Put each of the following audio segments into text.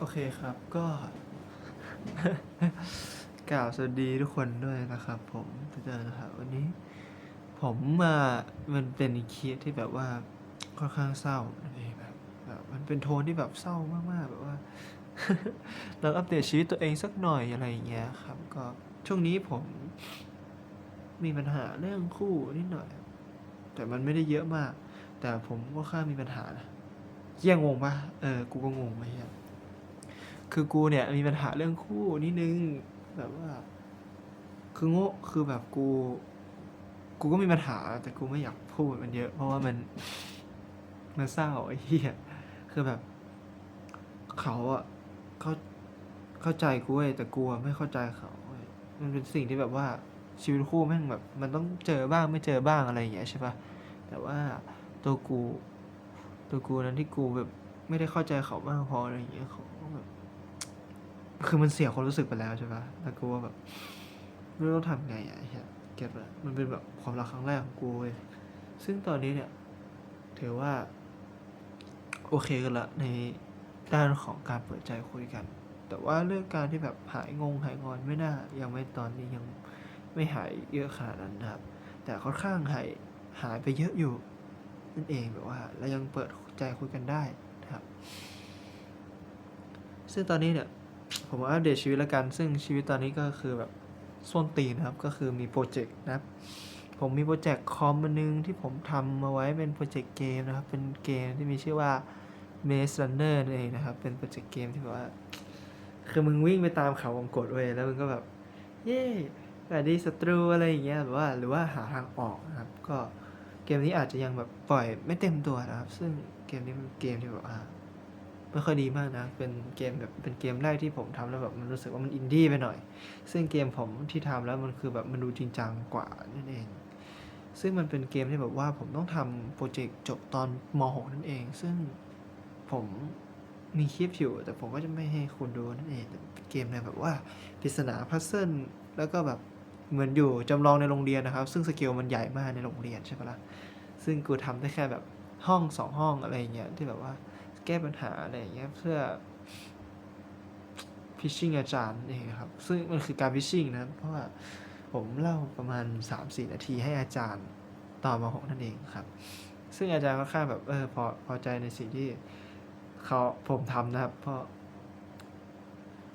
โอเคครับก็ กล่าวสวัสดีทุกคนด้วยนะครับผมทุกท่านนะครับวันนี้ ผมมามันเป็นคลิปที่แบบว่าค่อนข้างเศร้านั่นเองแบบแบบมันเป็นโทนที่แบบเศร้ามากๆแบบว่า เราอัปเดตชีวิตตัวเองสักหน่อยอะไรอย่างเงี้ยครับ ก็ช่วงนี้ผมมีปัญหาเรื่องคู่นิดหน่อย แต่มันไม่ได้เยอะมาก แต่ผมก็ค่ามีปัญหานะเยี่ยงงปะเออ กูก็งงไปเฮีย คือกูเนี่ยมีปัญหาเรื่องคู่นิดนึงแบบว่า คือโง่คือแบบกู กูก็มีปัญหา แต่กูไม่อยากพูดมันเยอะ เพราะว่ามันมันเศร้าไอ้เหี้ยคือแบบ เขาอะเขาเข้าใจกูเว้ยแต่กูไม่เข้าใจเขาเว้ยมันเป็นสิ่งที่แบบว่าชีวิตคู่แม่งแบบ มันต้องเจอบ้างไม่เจอบ้างอะไรอย่างเงี้ยใช่ปะแต่ว่าตัวกู ตัวกูนั้นที่กูแบบไม่ได้เข้าใจเขามากพออะไรอย่างเงี้ยเขา คือมันเสียความรู้สึกไปแล้วใช่ปะแล้วกูว่าแบบไม่รู้ต้องทำไงอะเหี้ยเก็ตปะมันเป็นแบบความรักครั้งแรกของกูเว้ยซึ่งตอนนี้เนี่ยถือว่า โอเคกันละในด้านของการเปิดใจคุยกัน แต่ว่าเรื่องการที่แบบหายงงหายงอนไม่น่า ยังไม่ตอนนี้ยังไม่หายเยอะขนาดนั้นนะครับ แต่ค่อนข้างหายหายไปเยอะอยู่นั่นเองแบบว่าเรายังเปิดใจคุยกันได้นะครับ ซึ่งตอนนี้เนี่ย ผมอัปเดตชีวิตล้วกัน ซึ่งชีวิตตอนนี้ก็คือแบบส้นตีนะครับ ก็คือมีโปรเจกต์นะครับ ผมมีโปรเจกต์คอมอันนึงที่ผมทำมาไว้เป็นโปรเจกต์เกมนะครับ เป็นเกมที่มีชื่อว่า Maze Runner นั่นเองนะครับ เป็นโปรเจกต์เกมที่แบบว่า คือมึงวิ่งไปตามเขาวงกดเว้ยแล้วมึงก็แบบ เย้แบบดีศัตรูอะไรอย่างเงี้ยหรือว่าหรือว่าหาทางออกนะครับ ก็เกมนี้อาจจะยังแบบปล่อยไม่เต็มตัวนะครับ ซึ่งเกมนี้มันเกมที่แบบว่า ไม่ค่อยดีมากนะ เป็นเกมแบบเป็นเกมแรกที่ผมทำแล้วแบบมันรู้สึกว่ามันอินดี้ไปหน่อย ซึ่งเกมผมที่ทำแล้วมันคือแบบมันดูจริงจังกว่านั่นเอง ซึ่งมันเป็นเกมที่แบบว่าผมต้องทำโปรเจกต์จบตอนม .6 นั่นเอง ซึ่งผมมีคลิปอยู่ แต่ผมก็จะไม่ให้คุณดูนั่นเองแต่เป็นเกมในแบบว่าปริศนาพัซเซิลแล้วก็แบบเหมือนอยู่จำลองในโรงเรียนนะครับ ซึ่งสเกลมันใหญ่มากในโรงเรียนใช่ปะล่ะซึ่งกูทำได้แค่แบบห้องสองห้องอะไรเงี้ยที่แบบว่า แก้ปัญหาอะไรอย่างเงี้ยเพื่อพิชชิ่งอาจารย์นี่ครับ ซึ่งมันคือการพิชชิ่งนะ เพราะว่าผมเล่าประมาณ 3-4 นาทีให้อาจารย์ตอมาหกนั่นเองครับ ซึ่งอาจารย์ก็ค่อนข้างแบบเออพอพอใจในสิ่งที่เขาผมทำนะครับ เพราะ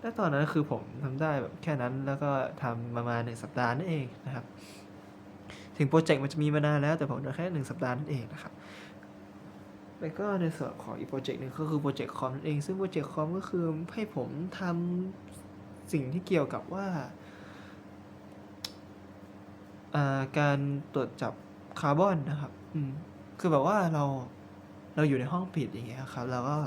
และตอนนั้นคือผมทำได้แบบแค่นั้นแล้วก็ทำประมาณหนึ่งสัปดาห์นั่นเองนะครับ ถึงโปรเจกต์มันจะมีมานานแล้วแต่ผมทำแค่หนึ่งสัปดาห์นั่นเองนะครับ แล้วก็ในส่วนของอีกโปรเจกต์หนึ่งก็คือโปรเจกต์คอมเอง ซึ่งโปรเจกต์คอมก็คือให้ผมทำสิ่งที่เกี่ยวกับว่า การตรวจจับคาร์บอนนะครับ อืม คือแบบว่าเราเราอยู่ในห้องปิดอย่างเงี้ยครับเราก็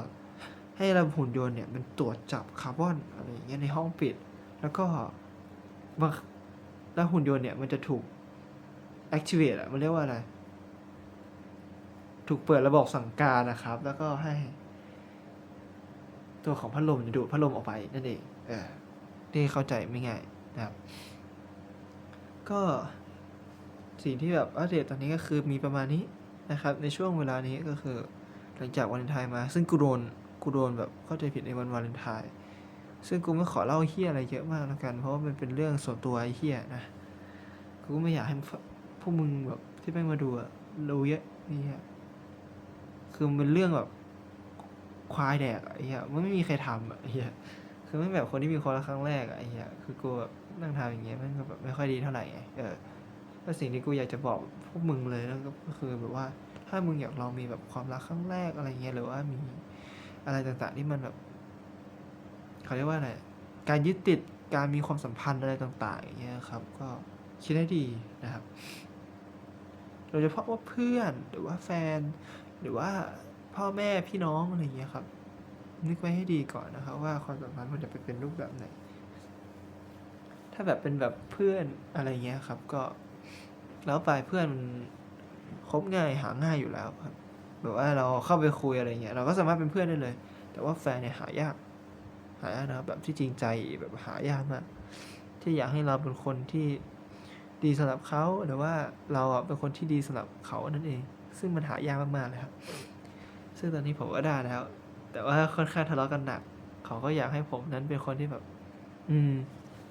ให้ระบบหุ่นยนต์เนี่ยมันตรวจจับคาร์บอนอะไรอย่างเงี้ยในห้องปิด แล้วก็บางแล้วหุ่นยนต์เนี่ยมันจะถูก activate อะมันเรียกว่าอะไร ถูกเปิดระบบสั่งการนะครับ แล้วก็ให้ ตัวของพัดลมดูดพัดลมออกไปนั่นเองเออที่เข้าใจไม่ง่ายนะครับ ก็สิ่งที่แบบอัปเดตตอนนี้ก็คือมีประมาณนี้นะครับ ในช่วงเวลานี้ก็คือ หลังจากวันวาเลนไทน์มา ซึ่งกูโดนกูโดนแบบเข้าใจผิดในวันวาเลนไทน์ซึ่งกูไม่ขอเล่าเฮี้ยอะไรเยอะมากแล้วกัน เพราะว่ามันเป็นเรื่องส่วนตัวไอ้เฮี้ยนะกูไม่อยากให้พวกมึงแบบที่แม่งมาดูอะรู้เยอะนี่ฮะ คือมันเป็นเรื่องแบบควายแดกอะไอ้เหี้ยมันไม่มีใครทำอะไอ้เหี้ยคือไม่แบบคนที่มีความรักครั้งแรกอะไอ้เหี้ยคือกูแบบนั่งทำอย่างเงี้ยมันก็แบบไม่ค่อยดีเท่าไหร่ไงเออแล้วสิ่งที่กูอยากจะบอกพวกมึงเลยนั่นก็คือแบบว่าถ้ามึงอยากลองมีแบบความรักครั้งแรกอะไรเงี้ยหรือว่ามีอะไรต่างๆที่มันแบบเขาเรียกว่าอะไรการยึดติดการมีความสัมพันธ์อะไรต่างๆอย่างเงี้ยครับ ก็คิดให้ดีนะครับโดยเฉพาะว่าเพื่อนหรือว่าแฟน หรือว่าพ่อแม่พี่น้องอะไรอย่างเงี้ยครับ นึกไว้ให้ดีก่อนนะครับ ว่าความสัมพันธ์มันจะไปเป็นรูปแบบไหน ถ้าแบบเป็นแบบเพื่อนอะไรเงี้ยครับ ก็แล้วไปเพื่อนมันคบง่ายหาง่ายอยู่แล้วครับแบบว่าเราเข้าไปคุยอะไรเงี้ยเราก็สามารถเป็นเพื่อนได้เลย แต่ว่าแฟนเนี่ยหายาก หายากนะครับแบบที่จริงใจแบบหายากมากที่อยากให้เราเป็นคนที่ดีสำหรับเขาหรือว่าเราเป็นคนที่ดีสำหรับเขานั่นเอง ซึ่งมันหายากมากๆเลยครับ ซึ่งตอนนี้ผมก็ได้แล้ว แต่ว่าค่อนข้างทะเลาะกันหนัก เขาก็อยากให้ผมนั้นเป็นคนที่แบบ อืม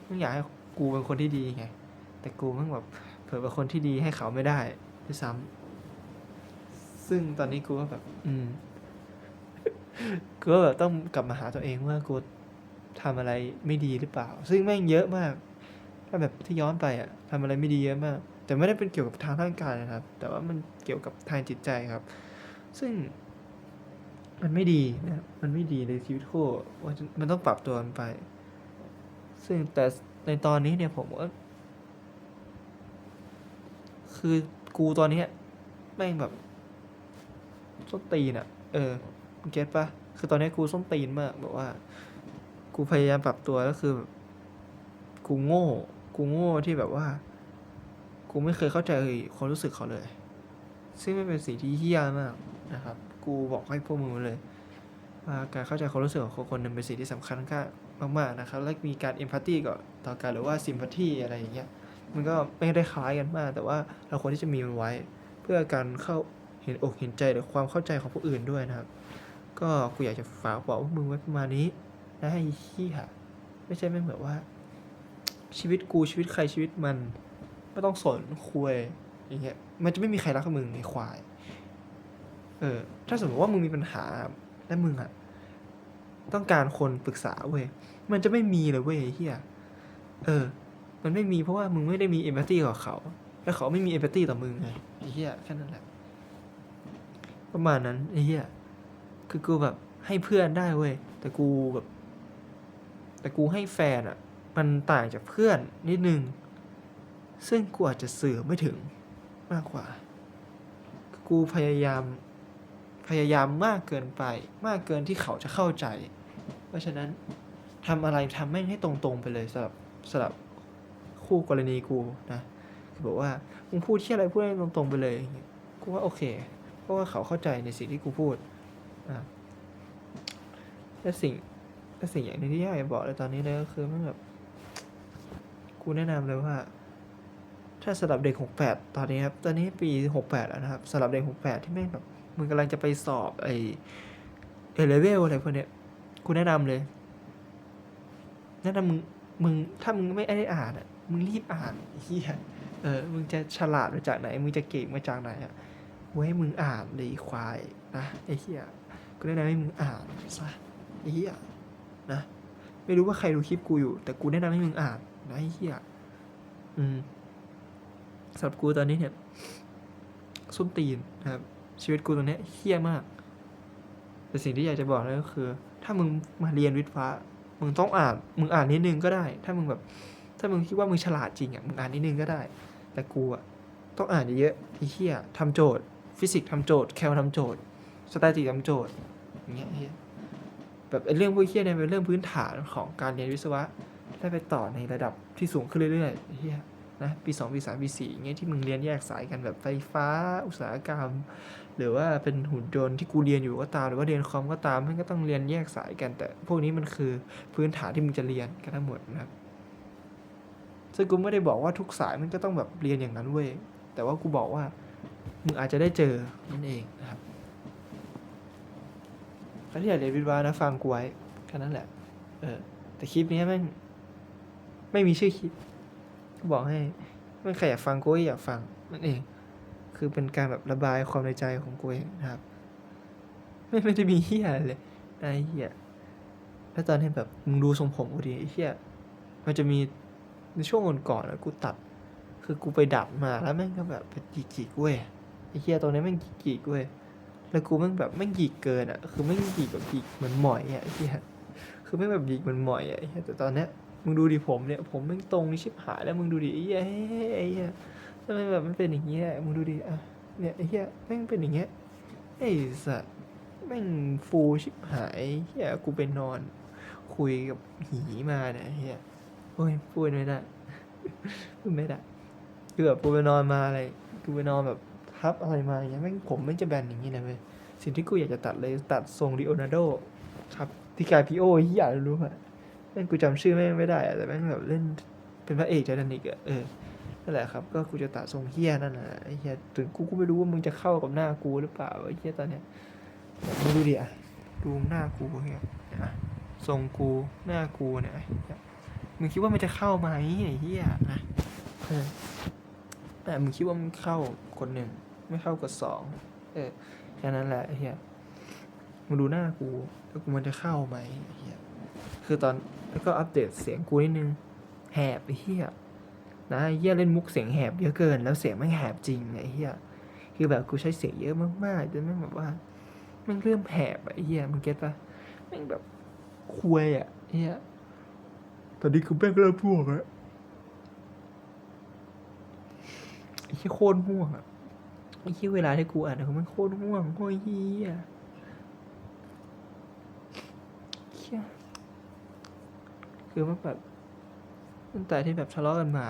ไม่อยากให้กูเป็นคนที่ดีไง แต่กูมันแบบเผื่อเป็นคนที่ดีให้เขาไม่ได้ด้วยซ้ำซึ่งตอนนี้กูก็แบบ อืมกูก็แบบต้องกลับมาหาตัวเองว่ากูทำอะไรไม่ดีหรือเปล่า ซึ่งแม่งเยอะมาก ถ้าแบบที่ย้อนไปอะทำอะไรไม่ดีเยอะมาก แต่ไม่ได้เป็นเกี่ยวกับทางร่างกายนะครับ แต่ว่ามันเกี่ยวกับทางจิตใจครับ ซึ่งมันไม่ดีนะครับมันไม่ดีในชีวิตคู่ว่ามันต้องปรับตัวกันไป ซึ่งแต่ในตอนนี้เนี่ยผมว่าคือกูตอนเนี้ยแม่งแบบส้นตีนอะเออมึงเก็ตปะคือตอนนี้กูส้นตีนมากแบบว่า กูพยายามปรับตัวก็คือ กูโง่ กูโง่ที่แบบว่า กูไม่เคยเข้าใจความรู้สึกเขาเลย ซึ่งไม่เป็นสิ่งที่เฮี้ยมากนะครับ กูบอกให้พวกมึงไว้เลยว่าการเข้าใจความรู้สึกของคนคนหนึ่งเป็นสิ่งที่สำคัญมากๆนะครับ และมีการเอมพัตตีก่อนต่อกันหรือว่าซิมพัตตีอะไรอย่างเงี้ย มันก็ไม่ได้คล้ายกันมาก แต่ว่าเราควรที่จะมีมันไว้ เพื่อการเข้าเห็นอกเห็นใจหรือความเข้าใจของผู้อื่นด้วยนะครับ ก็กูอยากจะฝากบอกพวกมึงไว้ประมาณนี้นะไอ้เหี้ยไม่ใช่แม่งแบบว่า ชีวิตกูชีวิตใครชีวิตมัน ไม่ต้องสนคุยอย่างเงี้ยมันจะไม่มีใครรักมึงในควาย เออ ถ้าสมมติว่ามึงมีปัญหาและมึงอะต้องการคนปรึกษาเว้ยมันจะไม่มีเลยเว้ยไอ้เฮียเออ มันไม่มีเพราะว่ามึงไม่ได้มีเอมพัตตีกับเขา แล้วเขาไม่มีเอมพัตตีต่อมึงไงไอ้เฮียแค่นั้นแหละประมาณนั้นไอ้เฮียคือกูแบบให้เพื่อนได้เว้ยแต่กูแบบ แต่กูให้แฟนอะมันต่างจากเพื่อนนิดนึง ซึ่งกูอาจจะสื่อไม่ถึงมากกว่า กูพยายาม พยายามมากเกินไป มากเกินที่เขาจะเข้าใจ เพราะฉะนั้นทำอะไรทำแม่งให้ตรงๆไปเลยสำหรับสำหรับคู่กรณีกูนะคือบอกว่ามึงพูดที่อะไรพูดให้ตรงๆไปเลยกูว่าโอเค เพราะว่าเขาเข้าใจในสิ่งที่กูพูดอะและสิ่งและสิ่งอย่างนึงที่อยากจะบอกเลยตอนนี้เลยก็คือมันแบบกูแนะนำเลยว่า ถ้าสำหรับเด็ก 68 ตอนนี้ครับ ตอนนี้ปี 68 แล้วนะครับสำหรับเด็ก 68 ที่แม่งแบบมึงกำลังจะไปสอบไอเอเลเวลอะไรพวกเนี้ยกูแนะนำเลย แนะนำมึง มึง ถ้ามึงไม่ได้อ่านอะ มึงรีบอ่านไอ้เฮียเออ มึงจะฉลาดมาจากไหน มึงจะเก่งมาจากไหนอะกูให้มึงอ่านเลยควายนะไอ้เฮียกูแนะนำให้มึงอ่านซะไอ้เฮียนะ ไม่รู้ว่าใครดูคลิปกูอยู่ แต่กูแนะนำให้มึงอ่านนะไอ้เฮียอืม สำหรับกูตอนนี้เนี่ยส้นตีนนะครับ ชีวิตกูตอนนี้เฮี้ยมาก แต่สิ่งที่อยากจะบอกเลยก็คือ ถ้ามึงมาเรียนวิทย์ฟ้า มึงต้องอ่าน มึงอ่านนิดนึงก็ได้ ถ้ามึงแบบ ถ้ามึงคิดว่ามึงฉลาดจริงอะ มึงอ่านนิดนึงก็ได้ แต่กูอะต้องอ่านเยอะๆไอ้เหี้ยทำโจทย์ ฟิสิกส์ทำโจทย์ แคลทำโจทย์ สแตติกทำโจทย์ อย่างเงี้ยเหี้ยแบบไอ้เรื่องพวกเหี้ยเนี่ยเป็นเรื่องพื้นฐานของการเรียนวิศวะ ได้ไปต่อในระดับที่สูงขึ้นเรื่อยๆไอ้เหี้ย นะปีสองปีสามปีสี่อย่างเงี้ยที่มึงเรียนแยกสายกันแบบไฟฟ้า อุตสาหกรรม หรือว่าเป็นหุ่นยนต์ที่กูเรียนอยู่ก็ตาม หรือว่าเรียนคอมก็ตามมันก็ต้องเรียนแยกสายกัน แต่พวกนี้มันคือพื้นฐานที่มึงจะเรียนกันทั้งหมดนะครับซึ่งกูไม่ได้บอกว่าทุกสายมันก็ต้องแบบเรียนอย่างนั้นเว้ยแต่ว่ากูบอกว่ามึงอาจจะได้เจอนั่นเองนะครับใครที่อยากเรียนวิทย์วานะฟังกูไว้แค่นั้นแหละเออแต่คลิปนี้แม่งไม่มีชื่อคลิป บอกให้ไม่ใครอยากฟังกูอยากฟังนั่นเอง คือเป็นการแบบระบายความในใจของกูนะครับ ไม่ไม่ได้มีเฮียเลยไอ้เฮียแล้วตอนนี้แบบมึงดูทรงผมกูดิไอ้เฮียมันจะมีในช่วงก่อนๆอะกูตัด คือกูไปดัดมาแล้วแม่งก็แบบเป็นจิกๆเว้ยไอ้เฮียตรงนี้แม่งจิกๆเว้ยแล้วกูแม่งแบบแม่งหยิกเกินอะ คือแม่งหยิกแบบหยิกเหมือนหมอยอะไอ้เฮียคือแม่งแบบหยิกเหมือนหมอยอะไอ้เฮียแต่ตอนเนี้ย มึงดูดิผมเนี่ย ผมแม่งตรงนี่ชิบหายแล้วมึงดูดิไอ้เหี้ยไอ้เหี้ยทำไมแบบมันเป็นอย่างเงี้ยมึงดูดิอะเนี่ยไอ้เหี้ยแม่งเป็นอย่างเงี้ยไอ้สัสแม่งฟูชิบหายเหี้ยกูไปนอน คุยกับหีมาเนี่ยไอ้เหี้ยโอ้ยพูดไม่ได้พูดไม่ได้คือแบบกูไปนอนมาอะไรกูไปนอนแบบทับอะไรมาอย่างเงี้ยแม่งผมแม่งจะแบนอย่างงี้เลยเว้ยสิ่งที่กูอยากจะตัดเลยตัดทรงดิโอนาโดครับที่กายพีโอเหี้ยรู้ป่ะ แม่งกูจำชื่อแม่งไม่ได้อะแต่แม่งแบบเล่นเป็นพระเอกไททานิกอะเออนั่นแหละครับ ก็กูจะตัดทรงเฮี้ยนั่นแหละไอ้เฮี้ยถึงกูก็ไม่รู้ว่ามึงจะเข้ากับหน้ากูหรือเปล่าไอ้เฮี้ยตอนเนี้ยมึงดูดิอะดูหน้ากูเฮี้ยทรงกูหน้ากูเนี่ยเหี้ยมึงคิดว่ามันจะเข้าไหมไอ้เหี้ยนะเออแต่มึงคิดว่ามึงเข้ากดหนึ่งไม่เข้ากดสองเออแค่นั้นแหละไอ้เหี้ยมึงดูหน้ากูแล้วกูมันจะเข้าไหมไอ้เหี้ยคือตอน แล้วก็อัปเดตเสียงกูนิดนึง แหบไอ้เหี้ยนะไอ้เหี้ยเล่นมุกเสียงแหบเยอะเกิน แล้วเสียงไม่แหบจริงไอ้เหี้ยคือแบบกูใช้เสียงเยอะมากๆจนแม่งแบบว่ามันเริ่มแหบไอ้เหี้ยมึงเก็ตปะแม่งแบบคุยอะไอ้เหี้ยตอนนี้คือแม่งเริ่มพวกอะไอ้เหี้ยโคตรม่วงอะไอ้เหี้ยเวลาที่กูอ่านคือมันโคตรม่วงโคตรเหี้ยเหี้ คือมันแบบตั้งแต่ที่แบบทะเลาะกันมา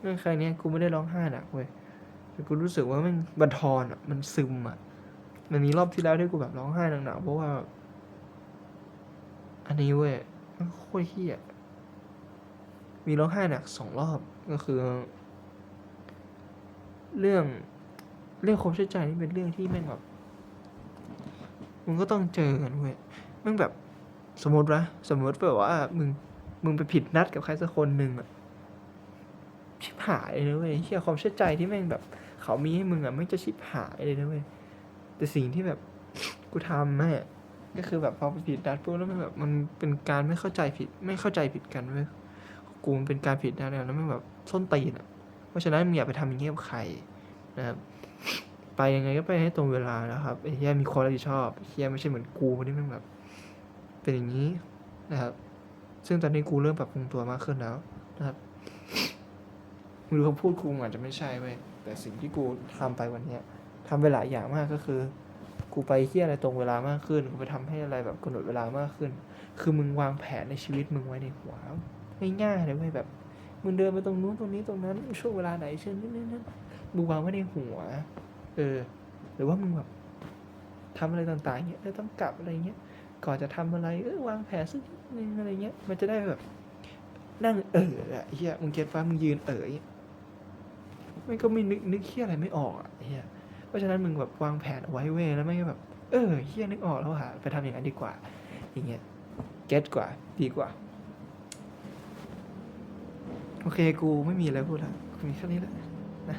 เรื่องครั้งเนี้ยกูไม่ได้ร้องไห้หนักเว้ยแต่กูรู้สึกว่ามันบันทอนอะ มันซึมอะ มันมีรอบที่แล้วที่กูแบบร้องไห้หนักๆเพราะว่า อันนี้เว้ยมันโคตรเฮี้ยมีร้องไห้หนักสองรอบก็คือ เรื่องเรื่องความเชื่อใจนี่เป็นเรื่องที่แม่งแบบมึงก็ต้องเจอกันเว้ยม่งแบบสมมตินะสมมติแบบว่ามึง มึงไปผิดนัดกับใครสักคนหนึ่งอะชิบหายเลยนะเว้ยเฮียความเชื่อใจที่แม่งแบบ เขามีให้มึงอะไม่งจะชิบหายเลยนะเว้ยแต่สิ่งที่แบบกูทำแม่ก็คือแบบพอไปผิดนัดปุ๊บแล้วมันแบบมันเป็นการไม่เข้าใจผิด ไม่เข้าใจผิดกันเว้ยกูมันเป็นการผิดนัดเนี่ยแล้วมันแบบส้นตีนอะเพราะฉะนั้นมึงอย่าไปทำอย่างเงี้ยกับใครนะครับไปยังไงก็ไปให้ตรงเวลานะครับไอ้เฮียมีความรับผิดชอบไอ้เฮียไม่ใช่เหมือนกูที่ม่งแบบ เป็นอย่างนี้นะครับ ซึ่งตอนนี้กูเริ่มปรับปรุงตัวมากขึ้นแล้วนะครับไม่รู้คำพูดกูอาจจะไม่ใช่เว้ยแต่สิ่งที่กูทำไปวันเนี้ยทำไปหลายอย่างมากก็คือ กูไปเที่ยอะไรตรงเวลามากขึ้นกูไปทำให้อะไรแบบกำหนดเวลามากขึ้น คือมึงวางแผนในชีวิตมึงไว้ในหัวง่ายๆเลยเว้ยแบบมึงเดินไปตรงนู้นตรงนี้ตรงนั้นช่วงเวลาไหนเช่นนี้นั่นนั่นมึงวางไว้ในหัว เออ หรือว่ามึงแบบทำอะไรต่างๆเงี้ยเออต้องกลับอะไรเงี้ย ก่อนจะทำอะไรเออวางแผนสักนิดนึงอะไรเงี้ย มันจะได้แบบ นั่งเอออะเฮียมึงเก็ตฟ้ามึงยืนเอออย่ยมันก็ไม่นึกนึกเฮียอะไรไม่ออกอะเฮียเพราะฉะนั้นมึงแบบวางแผนเอาไว้เว้ยแล้วไม่แบบ เออเฮียนึกออกแล้วหาไปทำอย่างนั้นดีกว่า อย่างเงี้ยเก็ตกว่าดีกว่า โอเคกูไม่มีอะไรพูดละกูมีแค่นี้แหละนะ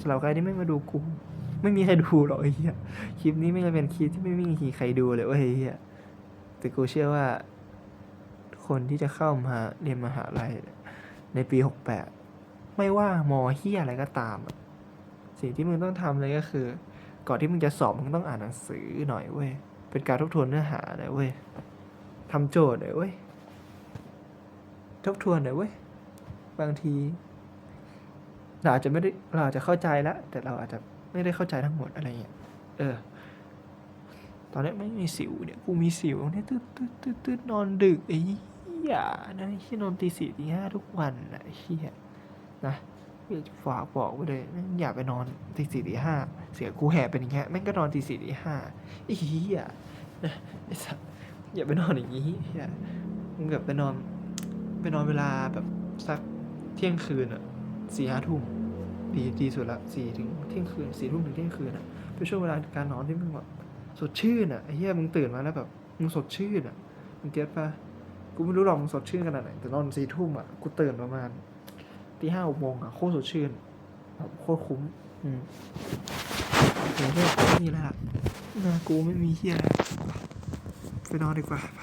สำหรับใครที่ไม่มาดูกู ไม่มีใครดูหรอกไอ้เหี้ยคลิปนี้ไม่งเป็นคลิปที่ไม่มีใครดูเลยเว้ยไอ้เหี้ยแต่กูเชื่อว่า คนที่จะเข้ามาเรียนมหาลัยในปีหกแปดไม่ว่ามอเฮียอะไรก็ตาม สิ่งที่มึงต้องทำเลยก็คือ ก่อนที่มึงจะสอบมึงต้องอ่านหนังสือหน่อยเว้ยเป็นการทบทวนเนื้อหาหน่อยเว้ยทำโจทย์หน่อยเว้ยทบทวนหน่อยเว้ยบางที เราอาจจะไม่ได้เราอาจจะเข้าใจแล้วแต่เราอาจจะ ไม่ได้เข้าใจทั้งหมดอะไรเงี้ยเออ ตอนนี้ไม่มีสิวเนี่ยกูมีสิวเนี่ยตืดตืดตืดตืดนอนดึกไอ้เหี้ยนะที่นอนตีสี่ตีห้าทุกวันนะเหี้ยนะอยากจะฝากบอกไว้เลยแม่งอย่าไปนอนตีสี่ตีห้าเสียกูแหบเป็นอย่างเงี้ยแม่งก็นอนตีสี่ตีห้าไอ้เหี้ยนะไอ้สัสอย่าไปนอนอย่างงี้เหี้ยมึงแบบไปนอนไปนอนเวลาแบบสักเที่ยงคืนอะสี่ห้าทุ่ม ดีดีสุดละสี่ถึงเที่ยงคืนสี่ทุ่มถึงเที่ยงคืนอะเป็นช่วงเวลาการนอนที่มึงแบบสดชื่นอะไอ้เหี้ยมึงตื่นมาแล้วแบบมึงสดชื่นอะมึงเก็ตปะกูไม่รู้หรอกมึงสดชื่นขนาดไหนแต่นอนสี่ทุ่มอะกูตื่นประมาณตีห้าหกโมงอะโคตรสดชื่นแบบโคตรคุ้ม อืมโอเคเพื่อนไม่มีแล้วล่ะนะกูไม่มีเหี้ยไรไปนอนดีกว่าไป